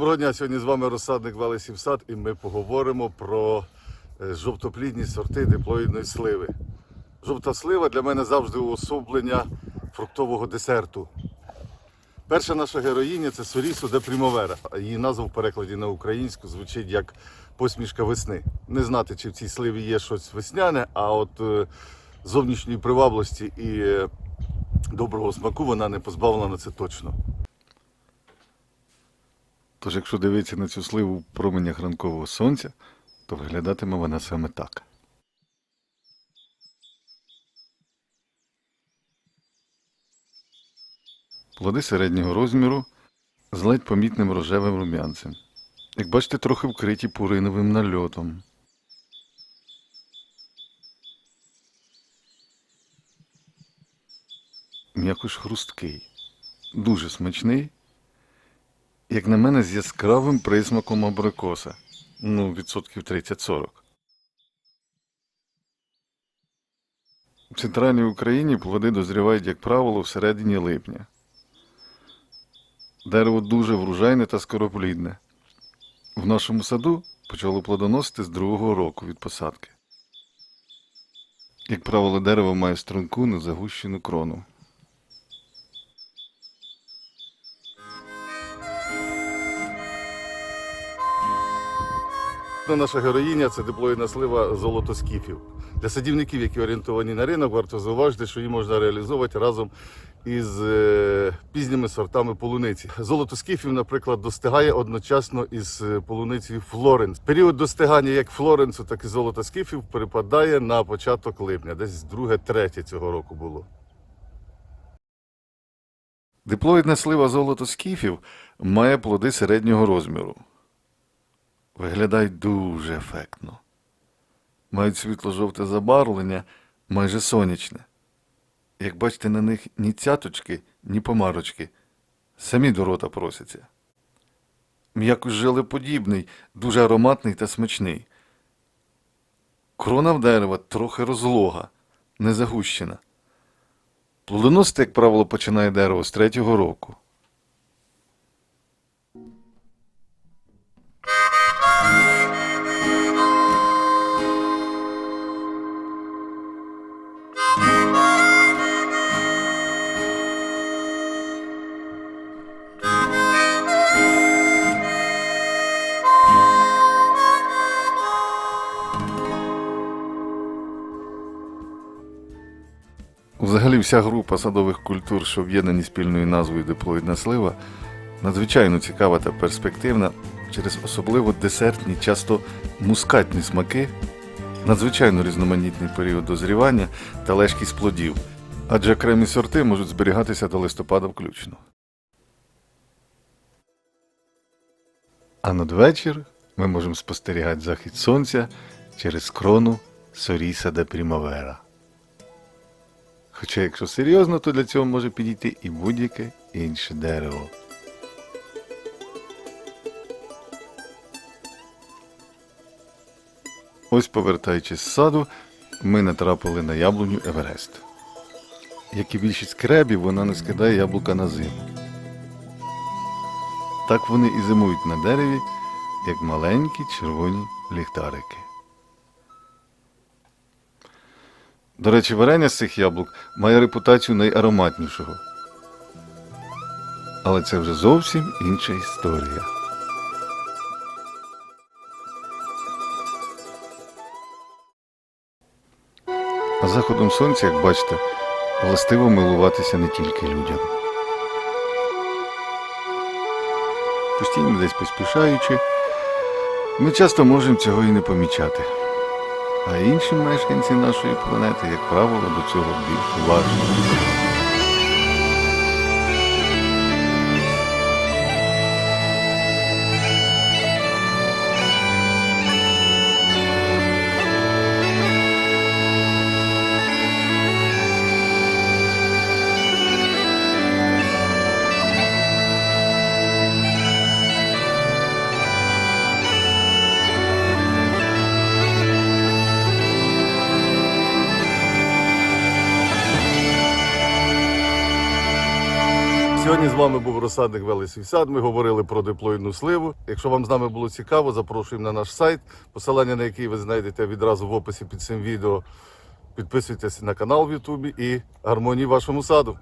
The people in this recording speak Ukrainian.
Доброго дня, сьогодні з вами розсадник Велесів Сад і ми поговоримо про е, жовтоплідні сорти диплоїдної сливи. Жовта слива для мене завжди уособлення фруктового десерту. Перша наша героїня це Сорісу де Примовера. Її назва в перекладі на українську звучить як посмішка весни. Не знати, чи в цій сливі є щось весняне, а от е, зовнішньої привабливості і е, доброго смаку вона не позбавлена, це точно. Тож, якщо дивитися на цю сливу в променях ранкового сонця, то виглядатиме вона саме так. Плоди середнього розміру з ледь помітним рожевим рум'янцем. Як бачите, трохи вкриті пуриновим нальотом. М'якош хрусткий, дуже смачний як на мене, з яскравим присмаком абрикоса. Ну, відсотків 30-40. В центральній Україні плоди дозрівають, як правило, всередині липня. Дерево дуже врожайне та скороплідне. В нашому саду почало плодоносити з другого року від посадки. Як правило, дерево має струнку незагущену крону. Наша героїня це диплоїдна слива золотоскіфів. Для садівників, які орієнтовані на ринок, варто зауважити, що її можна реалізовувати разом із е, пізніми сортами полуниці. Золото скіфів, наприклад, достигає одночасно із е, полуницею Флоренс. Період достигання як Флоренсу, так і золота скіфів припадає на початок липня, десь друге-третє цього року було. Диплоїдна слива золото скіфів має плоди середнього розміру. Виглядають дуже ефектно. Мають світло-жовте забарвлення, майже сонячне. Як бачите, на них ні цяточки, ні помарочки. Самі до рота просяться. М'якось желеподібний, дуже ароматний та смачний. Крона в дерева трохи розлога, не загущена. Плодоносити, як правило, починає дерево з третього року. Взагалі, вся група садових культур, що об'єднані спільною назвою диплоїдна слива, надзвичайно цікава та перспективна через особливо десертні, часто мускатні смаки, надзвичайно різноманітний період дозрівання та лежкість плодів, адже окремі сорти можуть зберігатися до листопада включно. А надвечір ми можемо спостерігати захід сонця через крону Соріса де Примавера. Хоча, якщо серйозно, то для цього може підійти і будь-яке інше дерево. Ось, повертаючись з саду, ми натрапили на яблуню Еверест. Як і більшість кребів, вона не скидає яблука на зиму. Так вони і зимують на дереві, як маленькі червоні ліхтарики. До речі, варення з цих яблук має репутацію найароматнішого. Але це вже зовсім інша історія. А заходом сонця, як бачите, властиво милуватися не тільки людям. Постійно десь поспішаючи, ми часто можемо цього і не помічати. А інші мешканці нашої планети, як правило, до цього більш уважні. Сьогодні з вами був розсадник Велесів сад. Ми говорили про диплоїдну сливу. Якщо вам з нами було цікаво, запрошуємо на наш сайт, посилання на який ви знайдете відразу в описі під цим відео. Підписуйтесь на канал в Ютубі і гармонії вашому саду.